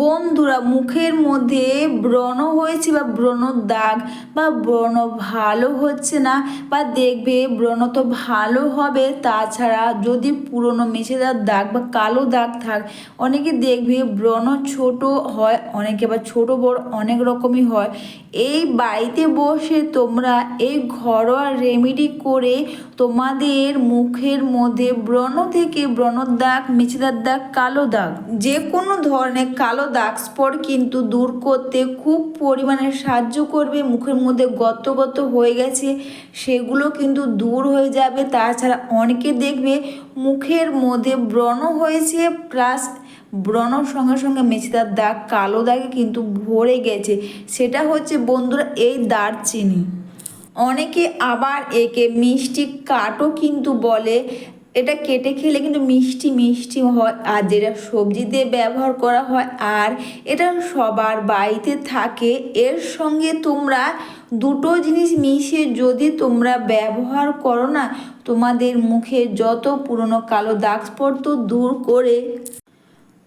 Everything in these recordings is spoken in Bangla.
বন্ধুরা, মুখের মধ্যে ব্রণ হয়েছে বা ব্রণর দাগ বা ব্রণ ভালো হচ্ছে না বা দেখবে ব্রণ তো ভালো হবে, তাছাড়া যদি পুরনো মেছেদার দাগ বা কালো দাগ থাক, অনেকে দেখবে ব্রণ ছোট হয়, অনেকে বা ছোট বড় অনেক রকমই হয়। এই বাড়িতে বসে তোমরা এই ঘরোয়া রেমেডি করে তোমাদের মুখের মধ্যে ব্রণ থেকে ব্রণর দাগ মেছেদার দাগ, কালো দাগ যে কোনো ধরনের কালো দাগ স্পট কিন্তু দূর করতে খুব পরিমাণে সাহায্য করবে, মুখের মধ্যে গত গত হয়ে গেছে, সেগুলো কিন্তু দূর হয়ে যাবে। তাছাড়া অনেকে দেখবে মুখের মধ্যে ব্রণ হয়েছে, প্লাস ব্রণর সঙ্গে সঙ্গে মেছেদার দাগ, কালো দাগে কিন্তু ভরে গেছে। সেটা হচ্ছে বন্ধুরা এই দারচিনি। অনেকে আবার একে মিষ্টি কাঠও কিন্তু বলে এটা কেটে খেলে কিন্তু মিষ্টি মিষ্টি হয়, আর যেটা সবজিতে ব্যবহার করা হয়, আর এটা সবার বাড়িতে থাকে। এর সঙ্গে তোমরা দুটো জিনিস মিশিয়ে যদি তোমরা ব্যবহার করো না, তোমাদের মুখে যত পুরনো কালো দাগ স্পট তো দূর করে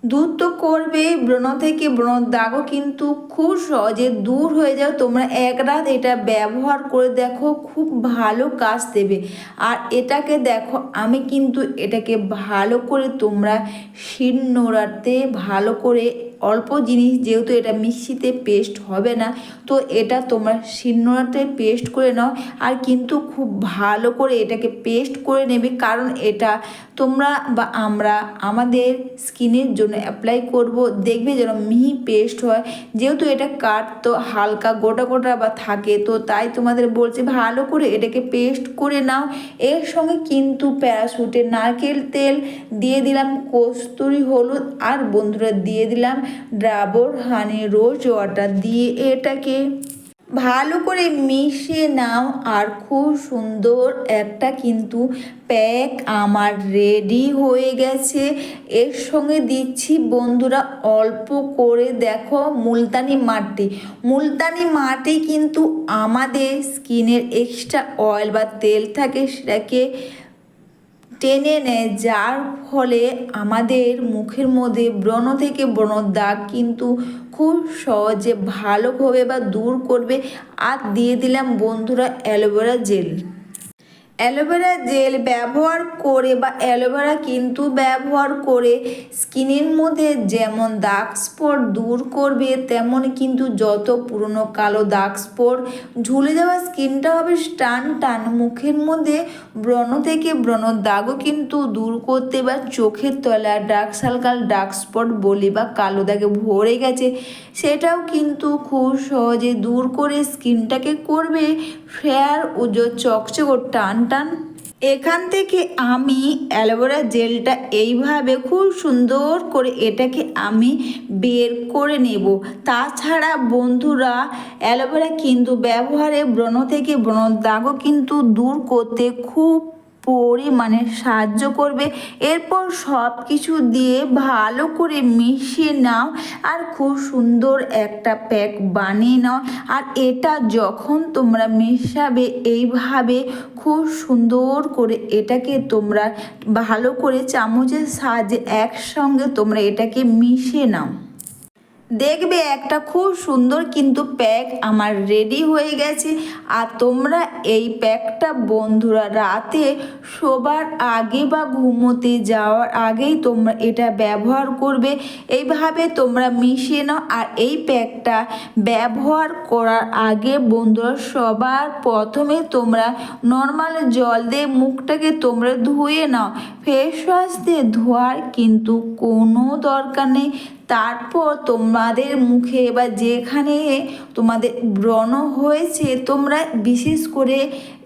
দূর তো করবে, ব্রণ থেকে ব্রণ দাগও কিন্তু খুব সহজে দূর হয়ে যাও। তোমরা এক রাত এটা ব্যবহার করে দেখো, খুব ভালো কাজ দেবে। আর এটাকে দেখো, আমি কিন্তু এটাকে ভালো করে তোমরা শিলনোড়াতে ভালো করে অল্প জিনিস যেহেতু এটা মিক্সিতে পেস্ট হবে না, তো এটা তোমরা শিলনোড়াতে পেস্ট করে নাও। আর কিন্তু খুব ভালো করে এটাকে পেস্ট করে নেবে, কারণ এটা তোমরা বা আমরা আমাদের স্কিনের জন্য অ্যাপ্লাই করব। দেখবে যেন মিহি পেস্ট হয়। যেহেতু এটা কাঠ, তো হালকা গোটা গোটা বা থাকে, তো তাই তোমাদের বলছে ভালো করে এটাকে পেস্ট করে নাও। এর সঙ্গে কিন্তু প্যারাশুটের নারকেল তেল দিয়ে দিলাম, কস্তুরি হলুদ আর বন্ধুরা দিয়ে দিলাম। ডাবর হানি রোজ ওয়াটার দিয়ে এটাকে। ভালো করে মিশিয়ে নাও আর খুব সুন্দর একটা কিন্তু প্যাক আমার রেডি হয়ে গেছে। এর সঙ্গে দিচ্ছি বন্ধুরা অল্প করে দেখো মুলতানি মাটি। মুলতানি মাটি কিন্তু আমাদের স্কিনের এক্সট্রা অয়েল বা তেল থাকে সেটাকে টেনে নেয়, যার ফলে আমাদের মুখের মধ্যে ব্রণ থেকে ব্রণর দাগ কিন্তু খুব সহজে ভালোভাবে বা দূর করবে। আর দিয়ে দিলাম বন্ধুরা অ্যালোভেরা জেল। অ্যালোভেরা জেল ব্যবহার করে বা অ্যালোভেরা কিন্তু ব্যবহার করে স্কিনের মধ্যে যেমন দাগ স্পট দূর করবে, তেমন কিন্তু যত পুরনো কালো দাগ স্পট ঝুলে যাওয়া স্কিনটা হবে টান টান। মুখের মধ্যে ব্রণ থেকে ব্রণর দাগও কিন্তু দূর করতে বা চোখের তলা ডার্ক সার্কাল ডার্ক স্পট বলি বা কালো দাগে ভরে গেছে, সেটাও কিন্তু খুব সহজে দূর করে স্কিনটাকে করবে। ফেয়ার ও চকচক টান টান এখান থেকে আমি অ্যালোভেরা জেলটা এইভাবে খুব সুন্দর করে এটাকে আমি বের করে নেব। তাছাড়া বন্ধুরা, অ্যালোভেরা কিন্তু ব্যবহারে ব্রণ থেকে ব্রণ দাগও কিন্তু দূর করতে খুব পরিমাণে সাহায্য করবে। এরপর সব কিছু দিয়ে ভালো করে মিশিয়ে নাও আর খুব সুন্দর একটা প্যাক বানিয়ে নাও। আর এটা যখন তোমরা মেশাবে এইভাবে খুব সুন্দর করে এটাকে তোমরা ভালো করে চামচের সাহায্যে একসঙ্গে তোমরা এটাকে মিশিয়ে নাও। দেখবে একটা খুব সুন্দর কিন্তু প্যাক আমার রেডি হয়ে গেছে। আর তোমরা এই প্যাকটা বন্ধুরা রাতে শোবার আগে বা ঘুমোতে যাওয়ার আগেই তোমরা এটা ব্যবহার করবে। এইভাবে তোমরা মিশিয়ে নাও আর এই প্যাকটা ব্যবহার করার আগে বন্ধুরা সবার প্রথমে তোমরা নর্মাল জল দিয়ে মুখটাকে তোমরা ধুয়ে নাও। ফেস ওয়াশ দিয়ে ধোয়ার কিন্তু কোনো দরকার নেই। তারপর তোমাদের মুখে বা যেখানে তোমাদের ব্রণ হয়েছে তোমরা বিশেষ করে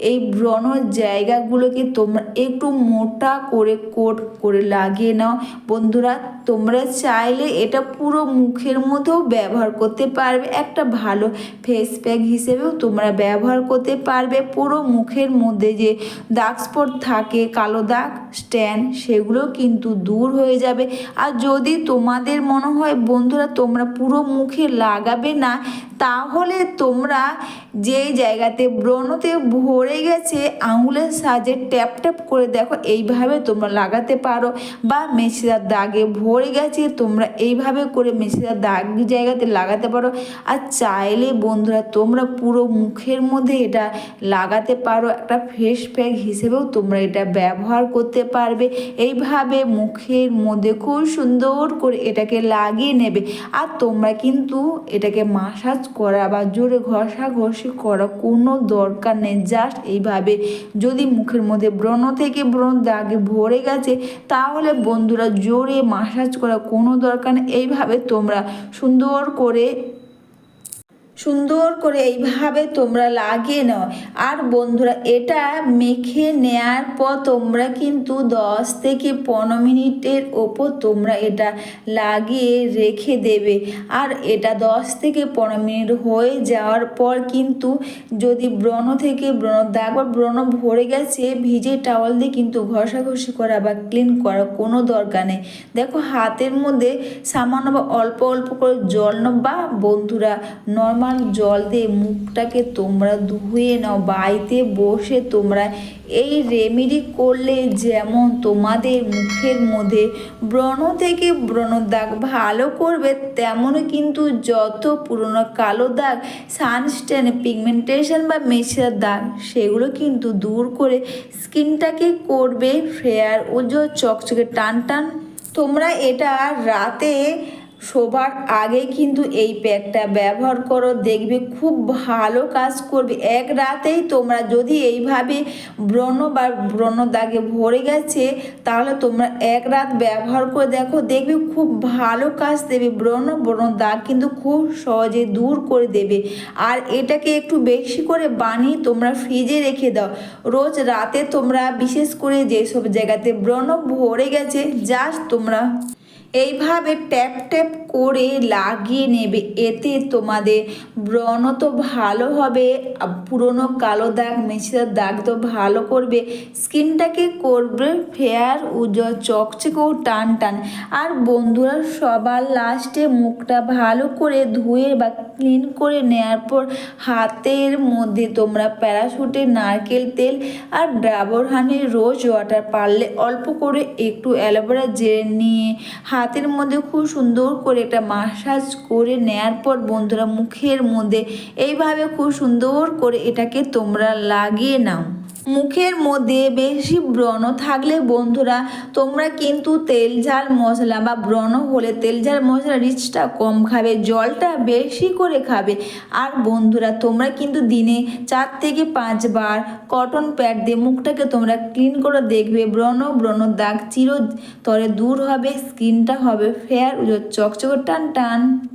এই ব্রণ জায়গাগুলোকে তোমরা একটু মোটা করে কোট করে লাগিয়ে নাও। বন্ধুরা, তোমরা চাইলে এটা পুরো মুখের মধ্যেও ব্যবহার করতে পারবে। একটা ভালো ফেস প্যাক হিসেবেও তোমরা ব্যবহার করতে পারবে। পুরো মুখের মধ্যে যে দাগ স্পট থাকে, কালো দাগ স্ট্যান্ড সেগুলো কিন্তু দূর হয়ে যাবে। আর যদি তোমাদের মনে হয়, বন্ধুরা, তোমরা পুরো মুখে লাগাবে না, তাহলে তোমরা যেই জায়গাতে ব্রণতে ভরে ভরে গেছে, আঙুলের সাহায্যে ট্যাপ ট্যাপ করে দেখো, এইভাবে তোমরা লাগাতে পারো। বা মেশিদার দাগে ভরে গেছে, তোমরা এইভাবে করে মেশিদার দাগ জায়গাতে লাগাতে পারো। আর চাইলে বন্ধুরা, তোমরা পুরো মুখের মধ্যে এটা লাগাতে পারো। একটা ফেস প্যাক হিসেবেও তোমরা এটা ব্যবহার করতে পারবে। এইভাবে মুখের মধ্যে খুব সুন্দর করে এটাকে লাগিয়ে নেবে। আর তোমরা কিন্তু এটাকে মাসাজ করা বা জোরে ঘষাঘষি করা কোনো দরকার নেই। জাস্ট এইভাবে যদি মুখের মধ্যে ব্রণ থেকে ব্রণ দাগে ভরে গেছে, তাহলে বন্ধুরা জোরে মাসাজ করা কোনো দরকার নেই। এইভাবে তোমরা সুন্দর করে সুন্দর করে এইভাবে তোমরা লাগিয়ে নাও। আর বন্ধুরা, এটা মেখে নেয়ার পর তোমরা কিন্তু দশ থেকে পনেরো মিনিটের ওপর তোমরা এটা লাগিয়ে রেখে দেবে। আর এটা দশ থেকে পনেরো মিনিট হয়ে যাওয়ার পর কিন্তু যদি ব্রণ থেকে ব্রণ দাগ বা ব্রণ ভরে গেছে, ভিজে টাওয়াল দিয়ে কিন্তু ঘষাঘষি করা বা ক্লিন করা কোনো দরকার নেই। দেখো হাতের মধ্যে সামান্য বা অল্প অল্প করে জল বা বন্ধুরা নর্মাল জল দিয়ে মুখটাকে তোমরা ধুয়ে নাও, বাড়িতে বসে তোমরা এই রেমেডি করলে যেমন তোমাদের মুখের মধ্যে ব্রণ থেকে ব্রণ দাগ ভালো করবে তেমনই কিন্তু যত পুরনো কালো দাগ সানস্টেন পিগমেন্টেশন বা মেশার দাগ, সেগুলো কিন্তু দূর করে স্কিনটাকে করবে ফেয়ার উজ্জ্বল চকচকে টান টান। তোমরা এটা রাতে শোবার আগে কিন্তু এই প্যাকটা ব্যবহার করো, দেখবে খুব ভালো কাজ করবে। এক রাতেই তোমরা যদি এইভাবে ব্রণ বা ব্রণ দাগে ভরে গেছে, তাহলে তোমরা এক রাত ব্যবহার করে দেখো, দেখবে খুব ভালো কাজ দেবে। ব্রণ ব্রণ দাগ কিন্তু খুব সহজে দূর করে দেবে। আর এটাকে একটু বেশি করে বানিয়ে তোমরা ফ্রিজে রেখে দাও। রোজ রাতে তোমরা বিশেষ করে যেসব জায়গাতে ব্রণ ভরে গেছে, জাস্ট তোমরা এইভাবে ট্যাপ ট্যাপ করে লাগিয়ে নেবে। এতে তোমাদের ব্রণ তো ভালো হবে পুরনো কালো দাগ মেছেদার দাগ তো ভালো করবে। স্কিনটাকে করবে ফেয়ার, উজ্জ্বল চকচকেও টান টান। আর বন্ধুরা, সবার লাস্টে মুখটা ভালো করে ধুয়ে বা ক্লিন করে নেওয়ার পর হাতের মধ্যে তোমরা প্যারাশুটের নারকেল তেল আর ডাবর হানির রোজ ওয়াটার পারলে অল্প করে একটু অ্যালোভেরা জেল নিয়ে হাতের মধ্যে খুব সুন্দর করে একটা মাসাজ করে নেয়ার পর বন্ধুরা মুখের মধ্যে এইভাবে খুব সুন্দর করে এটাকে তোমরা লাগিয়ে নাও। মুখের মধ্যে বেশি ব্রণ থাকলে বন্ধুরা, তোমরা কিন্তু তেল ঝাল মশলা বা ব্রণ হলে তেল ঝাল মশলা রিচটা কম খাবে, জলটা বেশি করে খাবে। আর বন্ধুরা, তোমরা কিন্তু দিনে চার থেকে পাঁচবার কটন প্যাড দিয়ে মুখটাকে তোমরা ক্লিন করে দেখবে। ব্রণ ব্রণ দাগ চির তরে দূর হবে, স্কিনটা হবে ফেয়ার, চকচকে, টান টান।